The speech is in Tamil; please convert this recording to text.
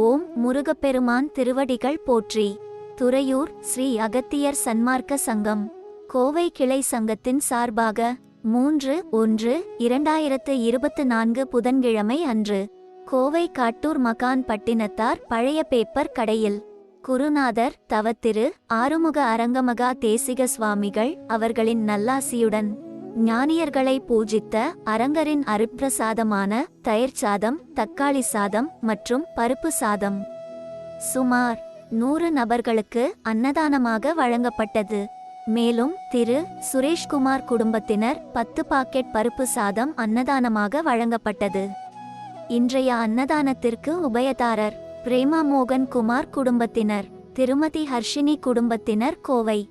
ஓம் முருகப்பெருமான் திருவடிகள் போற்றி. துறையூர் ஸ்ரீ அகத்தியர் சன்மார்க்க சங்கம். கோவை கிளை சங்கத்தின் சார்பாக மூன்று ஒன்று இரண்டாயிரத்து இருபத்து நான்கு புதன்கிழமை அன்று கோவை காட்டூர் மகான் பட்டினத்தார் பழைய பேப்பர் கடையில் குருநாதர் தவத்திரு ஆறுமுக அரங்கமகா தேசிக சுவாமிகள் அவர்களின் நல்லாசியுடன் ஞானியர்களை பூஜித்த அரங்கரின் அருப்பிரசாதமான தயிர் சாதம் தக்காளி சாதம் மற்றும் பருப்பு சாதம். சுமார் நூறு நபர்களுக்கு அன்னதானமாக வழங்கப்பட்டது. மேலும் திரு. சுரேஷ்குமார் குடும்பத்தினர் பத்து பாக்கெட் பருப்பு சாதம் அன்னதானமாக வழங்கப்பட்டது. இன்றைய அன்னதானத்திற்கு உபயதாரர் பிரேமா மோகன் குமார் குடும்பத்தினர் திருமதி ஹர்ஷினி குடும்பத்தினர் கோவை.